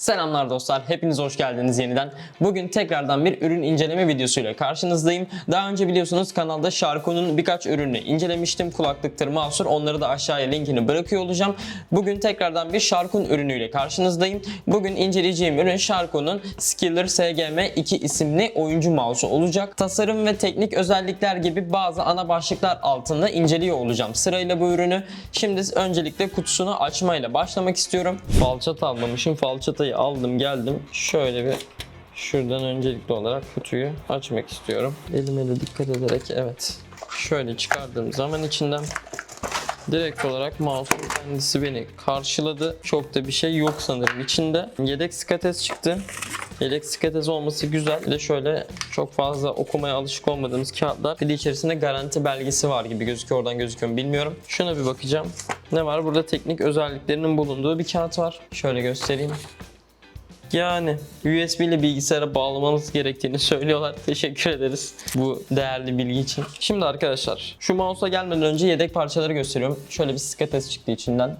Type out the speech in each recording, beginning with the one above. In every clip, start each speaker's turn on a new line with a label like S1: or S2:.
S1: Selamlar dostlar, hepiniz hoş geldiniz yeniden. Bugün tekrardan bir ürün inceleme videosuyla karşınızdayım. Daha önce biliyorsunuz kanalda Sharko'nun birkaç ürünü incelemiştim. Kulaklıktır, mouse'tur. Onları da aşağıya linkini bırakıyor olacağım. Bugün tekrardan bir Shark'un ürünüyle karşınızdayım. Bugün inceleyeceğim ürün Sharko'nun Skiller SGM2 isimli oyuncu mouse'u olacak. Tasarım ve teknik özellikler gibi bazı ana başlıklar altında inceliyor olacağım sırayla bu ürünü. Şimdi öncelikle kutusunu açmayla başlamak istiyorum. Falçata almamışım. Falçatayı aldım geldim. Şöyle bir şuradan öncelikli olarak kutuyu açmak istiyorum. Elime de dikkat ederek evet. Şöyle çıkardığım zaman içinden Direkt olarak mouse'un kendisi beni karşıladı. Çok da bir şey yok sanırım içinde. Yedek skates çıktı. Yedek skates olması güzel. Bir de şöyle çok fazla okumaya alışık olmadığımız kağıtlar. Bir de içerisinde garanti belgesi var gibi gözüküyor. Oradan gözüküyor mu bilmiyorum. Şuna bir bakacağım. Ne var? Burada teknik özelliklerinin bulunduğu bir kağıt var. Şöyle göstereyim. Yani USB ile bilgisayara bağlamanız gerektiğini söylüyorlar. Teşekkür ederiz bu değerli bilgi için. Şimdi arkadaşlar şu mouse'a gelmeden önce yedek parçaları gösteriyorum. Şöyle bir skates çıktı içinden.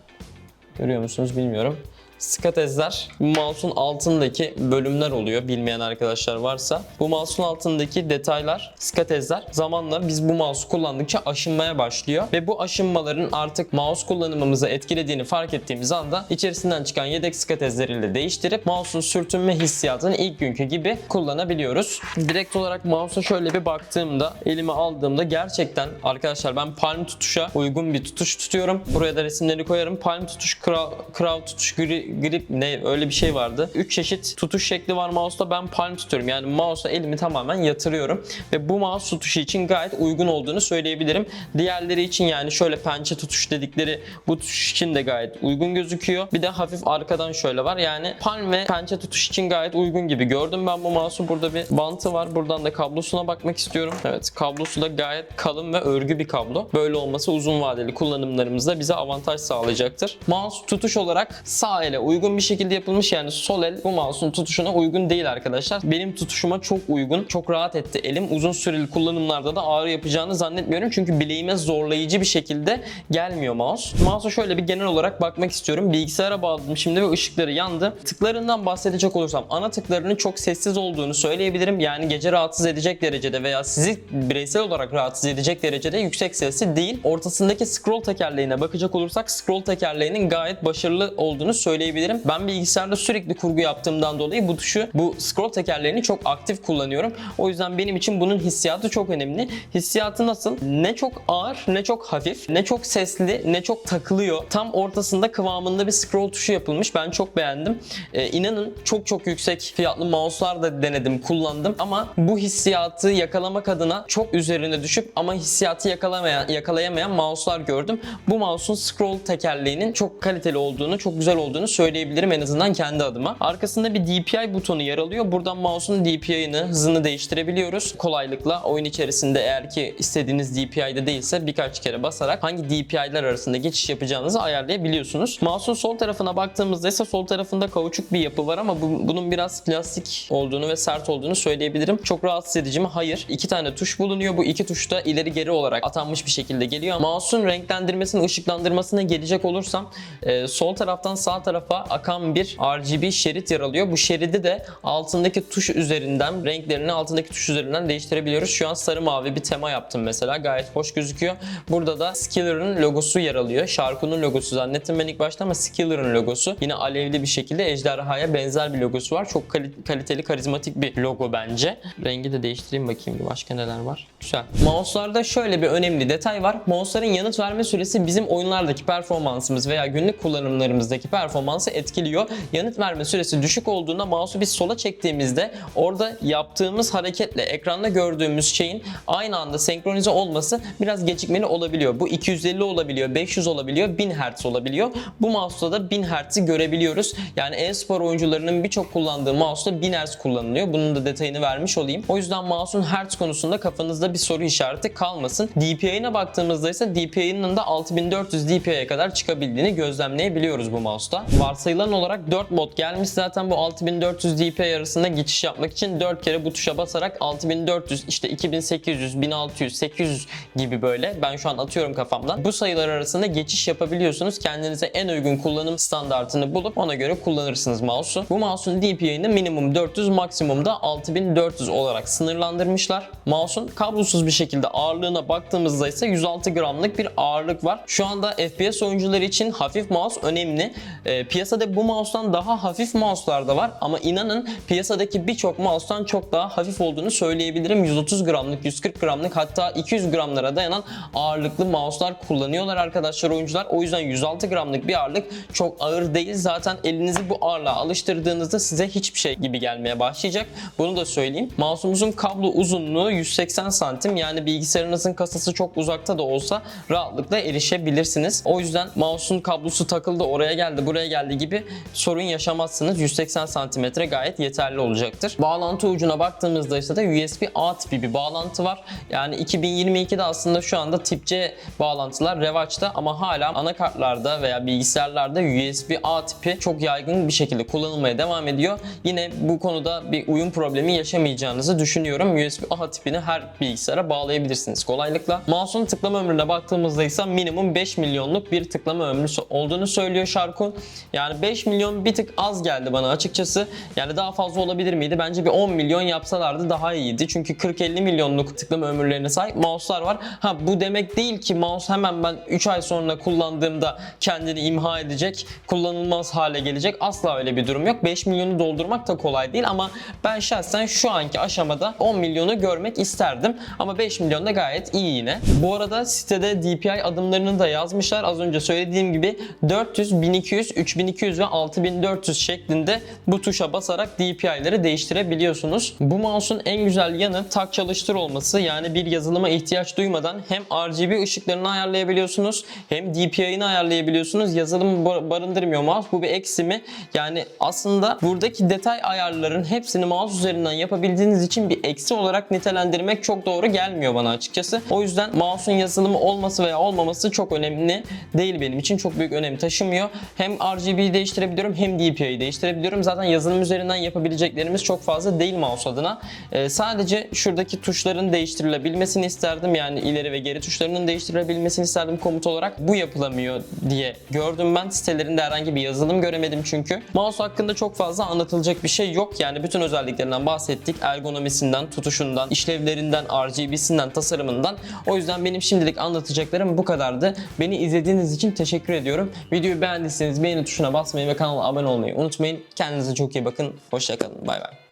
S1: Görüyor musunuz bilmiyorum. Skatezler mouse'un altındaki bölümler oluyor bilmeyen arkadaşlar varsa. Bu mouse'un altındaki detaylar, skatezler zamanla biz bu mouse'u kullandıkça aşınmaya başlıyor. Ve bu aşınmaların artık mouse kullanımımızı etkilediğini fark ettiğimiz anda içerisinden çıkan yedek skatezleriyle değiştirip mouse'un sürtünme hissiyatını ilk günkü gibi kullanabiliyoruz. Direkt olarak mouse'a şöyle bir baktığımda, elime aldığımda gerçekten arkadaşlar ben palm tutuşa uygun bir tutuş tutuyorum. Buraya da resimleri koyarım. Palm tutuş, krav, krav tutuş, gri, grip ne öyle bir şey vardı. 3 çeşit tutuş şekli var mouse'da. Ben palm tutuyorum. Yani mouse'a elimi tamamen yatırıyorum. Ve bu mouse tutuşu için gayet uygun olduğunu söyleyebilirim. Diğerleri için yani şöyle pençe tutuş dedikleri bu tutuş için de gayet uygun gözüküyor. Bir de hafif arkadan şöyle var. Yani palm ve pençe tutuş için gayet uygun gibi gördüm ben bu mouse'u. Burada bir bantı var. Buradan da kablosuna bakmak istiyorum. Evet kablosu da gayet kalın ve örgü bir kablo. Böyle olması uzun vadeli kullanımlarımızda bize avantaj sağlayacaktır. Mouse tutuş olarak sağ ele uygun bir şekilde yapılmış yani sol el bu mouse'un tutuşuna uygun değil arkadaşlar. Benim tutuşuma çok uygun. Çok rahat etti elim. Uzun süreli kullanımlarda da ağrı yapacağını zannetmiyorum. Çünkü bileğime zorlayıcı bir şekilde gelmiyor mouse. Mouse'a şöyle bir genel olarak bakmak istiyorum. Bilgisayara bağladım şimdi ve ışıkları yandı. Tıklarından bahsedecek olursam ana tıklarının çok sessiz olduğunu söyleyebilirim. Yani gece rahatsız edecek derecede veya sizi bireysel olarak rahatsız edecek derecede yüksek sesli değil. Ortasındaki scroll tekerleğine bakacak olursak scroll tekerleğinin gayet başarılı olduğunu söyleyebilirim. Ben bilgisayarda sürekli kurgu yaptığımdan dolayı bu tuşu, bu scroll tekerleğini çok aktif kullanıyorum. O yüzden benim için bunun hissiyatı çok önemli. Hissiyatı nasıl? Ne çok ağır, ne çok hafif, ne çok sesli, ne çok takılıyor. Tam ortasında kıvamında bir scroll tuşu yapılmış. Ben çok beğendim. Ee, inanın çok çok yüksek fiyatlı mouse'lar da denedim, kullandım ama bu hissiyatı yakalamak adına çok üzerine düşüp ama hissiyatı yakalamayan, yakalayamayan mouse'lar gördüm. Bu mouse'un scroll tekerleğinin çok kaliteli olduğunu, çok güzel olduğunu söyleyebilirim en azından kendi adıma. Arkasında bir DPI butonu yer alıyor. Buradan mouse'un DPI'ını, hızını değiştirebiliyoruz. Kolaylıkla oyun içerisinde eğer ki istediğiniz DPI'de değilse birkaç kere basarak hangi DPI'ler arasında geçiş yapacağınızı ayarlayabiliyorsunuz. Mouse'un sol tarafına baktığımızda ise sol tarafında kauçuk bir yapı var ama bu- bunun biraz plastik olduğunu ve sert olduğunu söyleyebilirim. Çok rahatsız edici mi? Hayır. İki tane tuş bulunuyor. Bu iki tuş da ileri geri olarak atanmış bir şekilde geliyor. Mouse'un renklendirmesine, ışıklandırmasına gelecek olursam e, sol taraftan sağ tarafa akan bir RGB şerit yer alıyor. Bu şeridi de altındaki tuş üzerinden, renklerini altındaki tuş üzerinden değiştirebiliyoruz. Şu an sarı mavi bir tema yaptım mesela. Gayet hoş gözüküyor. Burada da Skiller'ın logosu yer alıyor. Sharko'nun logosu zannettim ben ilk başta ama Skiller'ın logosu. Yine alevli bir şekilde ejderhaya benzer bir logosu var. Çok kali- kaliteli, karizmatik bir logo bence. Rengi de değiştireyim bakayım başka neler var. Güzel. Mouse'larda şöyle bir önemli detay var. Mouse'ların yanıt verme süresi bizim oyunlardaki performansımız veya günlük kullanımlarımızdaki performansı etkiliyor. Yanıt verme süresi düşük olduğunda mouse'u biz sola çektiğimizde orada yaptığımız hareketle ekranda gördüğümüz şeyin aynı anda senkronize olması biraz gecikmeli olabiliyor. Bu 250 olabiliyor, 500 olabiliyor, 1000 Hz olabiliyor. Bu mouse'da da 1000 Hz'i görebiliyoruz. Yani e-spor oyuncularının birçok kullandığı mouse'da 1000 Hz kullanılıyor. Bunun da detayını vermiş olayım. O yüzden mouse'un Hz konusunda kafanızda bir soru işareti kalmasın. DPI'ne baktığımızda ise DPI'nin de 6400 DPI'ye kadar çıkabildiğini gözlemleyebiliyoruz bu mouse'da. Varsayılan olarak 4 mod gelmiş. Zaten bu 6400 DPI arasında geçiş yapmak için 4 kere bu tuşa basarak 6400 işte 2800, 1600, 800 gibi böyle ben şu an atıyorum kafamdan. Bu sayılar arasında geçiş yapabiliyorsunuz. Kendinize en uygun kullanım standartını bulup ona göre kullanırsınız mouse'u. Bu mouse'un DPI'ni minimum 400 maksimumda 6400 olarak sınırlandırmışlar. Mouse'un kablosuz bir şekilde ağırlığına baktığımızda ise 106 gramlık bir ağırlık var. Şu anda FPS oyuncuları için hafif mouse önemli. Ee, piyasada bu mouse'tan daha hafif mouse'lar da var ama inanın piyasadaki birçok mouse'tan çok daha hafif olduğunu söyleyebilirim. 130 gramlık, 140 gramlık hatta 200 gramlara dayanan ağırlıklı mouse'lar kullanıyorlar arkadaşlar oyuncular. O yüzden 106 gramlık bir ağırlık çok ağır değil. Zaten elinizi bu ağırlığa alıştırdığınızda size hiçbir şey gibi gelmeye başlayacak. Bunu da söyleyeyim. Mouse'umuzun kablo uzunluğu 180 santim. Yani bilgisayarınızın kasası çok uzakta da olsa rahatlıkla erişebilirsiniz. O yüzden mouse'un kablosu takıldı oraya geldi buraya geldi gibi sorun yaşamazsınız. 180 santimetre gayet yeterli olacaktır. Bağlantı ucuna baktığımızda ise de USB-A tipi bir bağlantı var. Yani 2022'de aslında şu anda tip C bağlantılar revaçta ama hala anakartlarda veya bilgisayarlarda USB-A tipi çok yaygın bir şekilde kullanılmaya devam ediyor. Yine bu konuda bir uyum problemi yaşamayacağınızı düşünüyorum. USB-A tipini her bilgisayara bağlayabilirsiniz kolaylıkla. Mouse'un tıklama ömrüne baktığımızda ise minimum 5 milyonluk bir tıklama ömrü olduğunu söylüyor Sharkun. Yani 5 milyon bir tık az geldi bana açıkçası. Yani daha fazla olabilir miydi? Bence bir 10 milyon yapsalardı daha iyiydi. Çünkü 40-50 milyonluk tıklama ömürlerine sahip mouse'lar var. Ha bu demek değil ki mouse hemen ben 3 ay sonra kullandığımda kendini imha edecek, kullanılmaz hale gelecek. Asla öyle bir durum yok. 5 milyonu doldurmak da kolay değil ama ben şahsen şu anki aşamada 10 milyonu görmek isterdim. Ama 5 milyon da gayet iyi yine. Bu arada sitede DPI adımlarını da yazmışlar. Az önce söylediğim gibi 400, 1200, 3200 ve 6400 şeklinde bu tuşa basarak DPI'leri değiştirebiliyorsunuz. Bu mouse'un en güzel yanı tak çalıştır olması. Yani bir yazılıma ihtiyaç duymadan hem RGB ışıklarını ayarlayabiliyorsunuz hem DPI'ni ayarlayabiliyorsunuz. Yazılım bar- barındırmıyor mouse. Bu bir eksi mi? Yani aslında buradaki detay ayarların hepsini mouse üzerinden yapabildiğiniz için bir eksi olarak nitelendirmek çok doğru gelmiyor bana açıkçası. O yüzden mouse'un yazılımı olması veya olmaması çok önemli değil benim için. Çok büyük önem taşımıyor. Hem RGB'yi değiştirebiliyorum hem DPI'yi değiştirebiliyorum. Zaten yazılım üzerinden yapabileceklerimiz çok fazla değil mouse adına. Ee, sadece şuradaki tuşların değiştirilebilmesini isterdim. Yani ileri ve geri tuşlarının değiştirilebilmesini isterdim komut olarak. Bu yapılamıyor diye gördüm ben. Sitelerinde herhangi bir yazılım göremedim çünkü. Mouse hakkında çok fazla anlatılacak bir şey yok. Yani bütün özelliklerinden bahsettik. Ergonomisinden, tutuşundan, işlevlerinden, RGB'sinden, tasarımından. O yüzden benim şimdilik anlatacaklarım bu kadardı. Beni izlediğiniz için teşekkür ediyorum. Videoyu beğendiyseniz beğeni tuşuna basmayı ve kanala abone olmayı unutmayın. Kendinize çok iyi bakın. Hoşçakalın. Bay bay.